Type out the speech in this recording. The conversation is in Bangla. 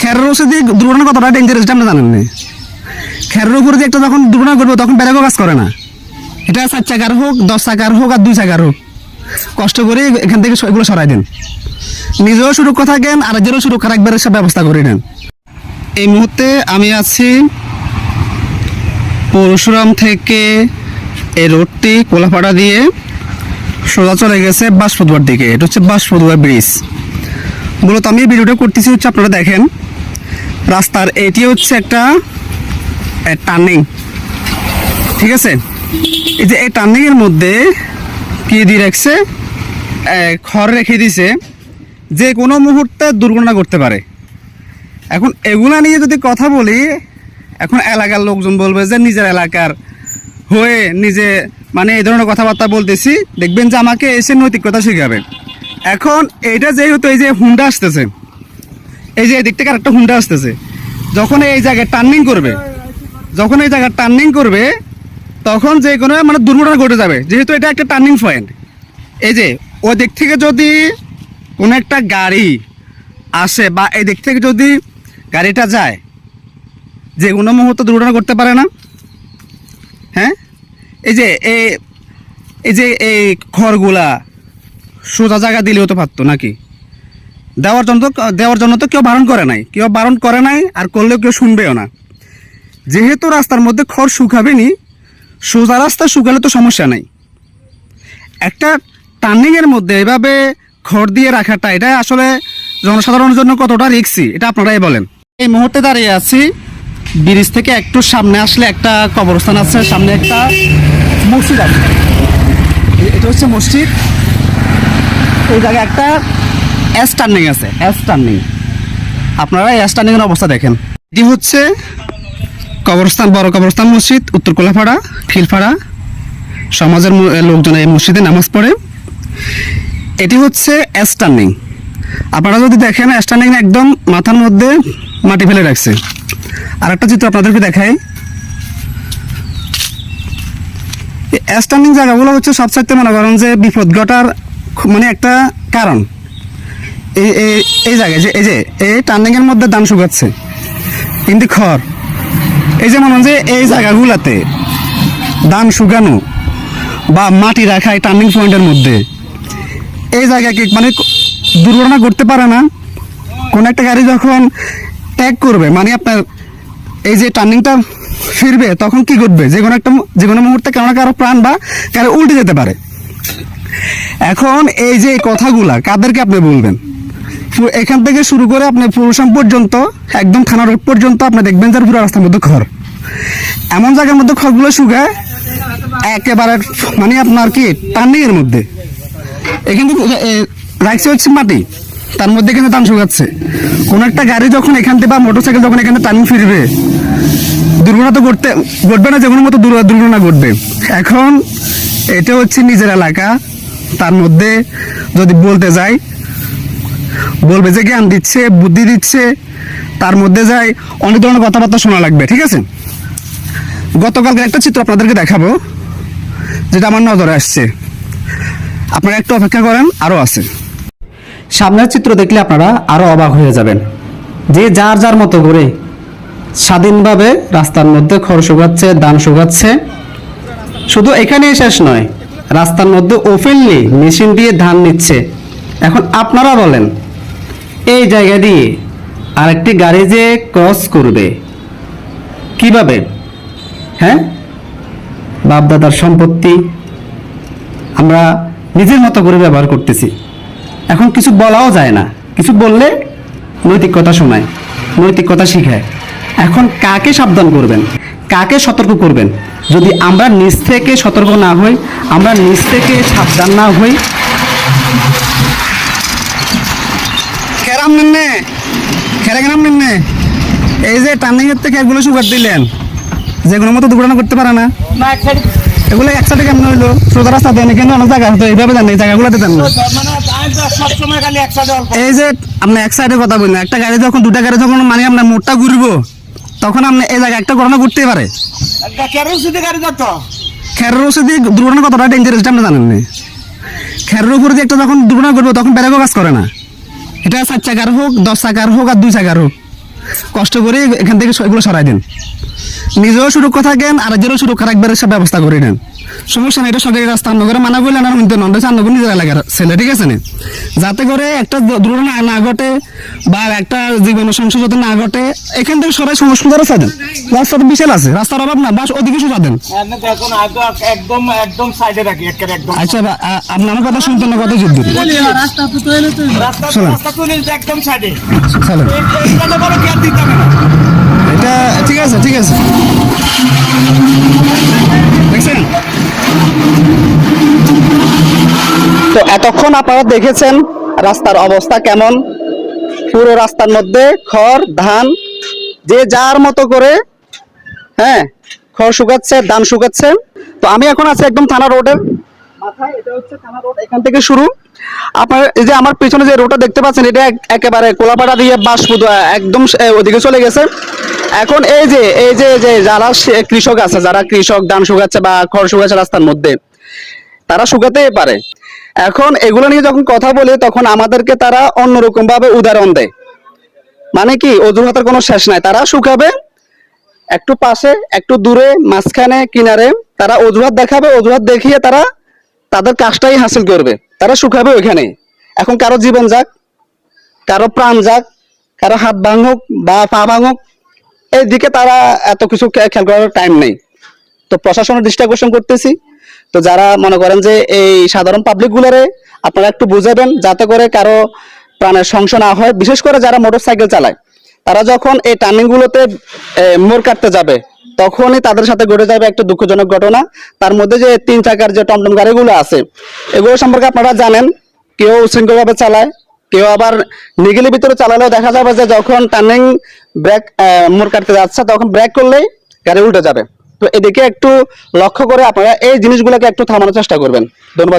খেরের ওষুধে দুর্ঘটনা কতটা ডেঞ্জারাস এটা জানেন না। খেরের উপরে যে একটা যখন দুর্ঘটনা করবে তখন ব্যারেকও কাজ করে না। এটা চার চাকার হোক, দশ চাকার হোক, আর দুই চাকার হোক। কষ্ট করে এখান থেকে এগুলো সরাই দেন। নিজেও সুরক্ষা থাকেন আর যারও সুরক্ষা রাখবার সব ব্যবস্থা করে নেন এই মুহূর্তে আমি আছি পরশুরাম থেকে এই রোডটি, কোলাপাড়া দিয়ে সোজা চলে গেছে বাঁশপদুয়ার দিকে। এটা হচ্ছে বাঁশপদুয়ার ব্রিজ। মূলত আমি ভিডিওটা করতেছি হচ্ছে আপনারা দেখেন, রাস্তার এটি হচ্ছে একটা টার্নিং ঠিক আছে? এই যে এই টার্নিং এর মধ্যে কি দিয়ে রাখছে? খড় রেখে দিছে, যে কোনো মুহূর্তে দুর্ঘটনা করতে পারে। এখন এগুলা নিয়ে যদি কথা বলি, এখন এলাকার লোকজন বলবে যে নিজের এলাকার হয়ে নিজে মানে এই ধরনের কথাবার্তা বলতেছি, দেখবেন যে আমাকে এসে নৈতিকতা শেখাবে। এখন এইটা যেহেতু এই যে হুন্ডা আসতেছে, এই যে এদিক থেকে একটা হুন্ডা আসতেছে, যখন এই জায়গায় টার্নিং করবে, যখন এই জায়গায় টার্নিং করবে, তখন যে কোনো মানে দুর্ঘটনা ঘটে যাবে। যেহেতু এটা একটা টার্নিং পয়েন্ট এই যে ওই দিক থেকে যদি কোনো একটা গাড়ি আসে বা এই দিক থেকে যদি গাড়িটা যায়, যে কোনো মুহূর্তে দুর্ঘটনা করতে পারে না। হ্যাঁ? এই যে এই যে এই খড়গুলা সোজা জায়গা দিলেও তো পারতো নাকি? দেওয়ার জন্য তো, দেওয়ার জন্য তো কেউ বারণ করে নাই। কেউ বারণ করে নাই আর করলেও কেউ শুনবেও না। যেহেতু রাস্তার মধ্যে খড় শুকাবে নি সোজা রাস্তা শুকালে তো সমস্যা নাই। একটা টার্নিংয়ের মধ্যে এভাবে খড় দিয়ে রাখাটা, এটা আসলে জনসাধারণের জন্য কতটা রিক্সি এটা আপনারাই বলেন। এই মুহূর্তে দাঁড়িয়ে আছি, ব্রিজ থেকে একটু সামনে আসলে একটা কবরস্থান আছে, সামনে একটা মসজিদ আছে। এটা হচ্ছে মসজিদ। এই জায়গায় একটা এস টার্নিং আছে এস টার্নিং আপনারা এস টার্নিং এর অবস্থা দেখেন। এটি হচ্ছে কবরস্থান, বড় কবরস্থান মসজিদ, উত্তর কোলাপাড়া, খিলপাড়া। সমাজের লোকজন এই মসজিদে নামাজ পড়ে। এটি হচ্ছে এস টার্নিং আপনারা যদি দেখেন এস টার্নিং একদম মাথার মধ্যে মাটি ফেলে রাখছে। আর একটা চিত্র আপনাদেরকে দেখাই। এস টার্নিং জায়গাগুলো হচ্ছে সবচাইতে মনে করেন যে বিপদ ঘটার মানে একটা কারণ। এই এই- জায়গায় যে, এই যে, এই টার্নিং এর মধ্যে ধান শুকাচ্ছে। কিন্তু খড় এই যে মনে যে এই জায়গাগুলোতে ধান শুকানো বা মাটি রাখা এই টার্নিং পয়েন্টের মধ্যে, এই জায়গায় কি মানে দুর্ঘটনা করতে পারে না? কোন একটা গাড়ি যখন ট্যাগ করবে মানে আপনার এই যে টার্নিংটা ফিরবে, তখন কি ঘটবে? যে কোনো একটা যে কোনো মুহূর্তে কারও না কারও প্রাণ বা কারও উল্টে যেতে পারে। এখন এই যে কথাগুলা, কাদেরকে আপনি বলবেন? এখান থেকে শুরু করে আপনি পুরুষাম পর্যন্ত, একদম থানা রোড পর্যন্ত আপনি দেখবেন যার পুরো রাস্তার মধ্যে খড় এমন জায়গার মধ্যে খড়গুলো শুকায়, একেবারে মানে আপনার কি টার্নিং এর মধ্যে এখান থেকে রাখছে হচ্ছে মাটি, তার মধ্যে কিন্তু ধান শুকাচ্ছে। কোন একটা গাড়ি যখন এখান থেকে বা মোটরসাইকেল যখন এখানে টার্নিং ফিরবে, দুর্ঘটনা তো ঘটতে, ঘটবে না, যে কোনো মতো দুর্ঘটনা ঘটবে। এখন এটা হচ্ছে নিজের এলাকা। তার মধ্যে যদি বলতে যাই, বলবে যে জ্ঞান দিচ্ছে, বুদ্ধি দিচ্ছে, তার মধ্যে যাই অনেক ধরনের কথাবার্তা শোনা লাগবে, ঠিক আছে? গতকালকে একটা চিত্র আপনাদেরকে দেখাবো, যেটা আমার নজরে আসছে। আপনারা একটু অপেক্ষা করেন আরও আছে। সামনের চিত্র দেখলে আপনারা আরও অবাক হয়ে যাবেন। যে যার যার মতো করে স্বাধীনভাবে রাস্তার মধ্যে খড় শুকাচ্ছে, দান শুকাচ্ছে, শুধু এখানেই শেষ নয় রাস্তার মধ্যে ওপেনলি মেশিন দিয়ে ধান নিচ্ছে। এখন আপনারা বলেন, এই জায়গা দিয়ে আরেকটি গাড়ি যে ক্রস করবে, কীভাবে? হ্যাঁ? বাপদাদার সম্পত্তি আমরা নিজের মতো করে ব্যবহার করতেছি। এখন কিছু বলাও যায় না। কিছু বললে নৈতিক কথা শোনায়, নৈতিক কথা শিখায়। এখন কাকে সাবধান করবেন? কাকে সতর্ক করবেন? যদি আমরা নিজ থেকে সতর্ক না হই আমরা নিজ থেকে সাবধান না হই। খেরাম নেন খেরা কেরাম নেন এই যে টার্নিং এর থেকে এগুলো সুগার দিলেন যে কোনো মতো দুর্ঘটনা করতে পারে না। না এক সাইড এগুলো একসাথে কেমন হইল? সোজা রাস্তা দেন কিন্তু অনেক জায়গা হতো এইভাবে এই জায়গাগুলোতে দেন। না মানে এই যে আপনি এক সাইডে কথা বললেন একটা গাড়ি যখন দুটা গাড়ি যখন মানে আপনার মোটটা ঘুরবো। তখন আপনি এই জায়গায় একটা ঘটনা ঘটতে পারে। খেরের ওষুধ দিয়ে দুর্ঘটনা কতটা ডেঞ্জারাস আপনি জানেন না? খেরের উপরে দিয়ে একটা যখন দুর্ঘটনা ঘটবে তখন বেড়াকেও কাজ করে না। এটা চার চাকার হোক দশ চাকার হোক আর দুই চাকার হোক। কষ্ট করে এখান থেকে এগুলো সরাই দেন। নিজেও সুরক্ষা থাকেন আর নিজেরও সুরক্ষা রাখবার সব ব্যবস্থা করে নেন সমস্যা নেই এটা সরকারি রাস্তা অন্য করে মানা করলেন আর কিন্তু নন্দ অন্য করে নিজের এলাকার ছেলে ঠিক আছে না যাতে করে একটা দুর্ঘটনা না ঘটে বা একটা জীবন সংশয় যাতে না ঘটে এখান থেকে সরাই সংস্কৃত রাস্তা দেন রাস্তা তো বিশাল আছে রাস্তার অভাব না বাস ওদিকে সোজা দেন একদম একদম সাইডে রাখি একদম আচ্ছা আপনি আমার কথা শুনতেন না কথা যুদ্ধ রাস্তা দিতে একদম সাইডে আছে ঠিক আছে। দেখছেন? তো এতক্ষণ আপনারা দেখেছেন রাস্তার অবস্থা কেমন? পুরো রাস্তার মধ্যে খড় ধান যে যার মতো করে হ্যাঁ খড় শুকাচ্ছে ধান শুকাচ্ছে। তো আমি এখন আছি একদম থানা রোডের মাথায় এটা হচ্ছে থানা রোড এখান থেকে শুরু। আপনার এই যে আমার পিছনে যে রোডটা দেখতে পাচ্ছেন, এটা একেবারে কোলাপাড়া দিয়ে বাসপুদ একদম ওদিকে চলে গেছে। এখন এই যে এই যে যারা কৃষক আছে, যারা কৃষক ধান শুকাচ্ছে বা খড় শুকাচ্ছে রাস্তার মধ্যে, তারা শুকাতেই পারে। এখন এগুলো নিয়ে যখন কথা বলে, তখন আমাদেরকে তারা অন্যরকম ভাবে উদাহরণ দেয়। মানে কি অজুহাতের কোনো শেষ নাই। তারা শুকাবে, একটু পাশে, একটু দূরে, মাঝখানে, কিনারে, তারা অজুহাত দেখাবে, অজুহাত দেখিয়ে তারা তাদের কাজটাই হাসিল করবে। তারা শুকাবে ওইখানে। এখন কারও জীবন যাক কারও প্রাণ যাক কারও হাত ভাঙুক বা পা ভাঙুক এইদিকে তারা এত কিছু খেয়াল করার টাইম নেই। তো প্রশাসনের দৃষ্টি আকর্ষণ করতেছি। তো যারা মনে করেন যে এই সাধারণ পাবলিক গুলারে আপনারা একটু বুঝাবেন যাতে করে কারও প্রাণের সংশয় না হয়। বিশেষ করে যারা মোটর সাইকেল চালায় তারা যখন এই টার্নিং গুলোতে এ, মোড় কাটতে যাবে তখনই তাদের সাথে ঘটে যাবে একটা দুঃখজনক ঘটনা। তার মধ্যে যে তিন চাকার যে টমটম গাড়িগুলো আছে, এগুলো সম্পর্কে আপনারা জানেন। কেউ উশৃঙ্খলভাবে চালায়, কেউ আবার নিগেলের ভিতরে চালালেও দেখা যাবে যে যখন টার্নিং ব্রেক মোড় কাটতে যাচ্ছে, তখন ব্রেক করলেই গাড়ি উল্টে যাবে। তো এদিকে একটু লক্ষ্য করে আপনারা এই জিনিসগুলোকে একটু থামানোর চেষ্টা করবেন। ধন্যবাদ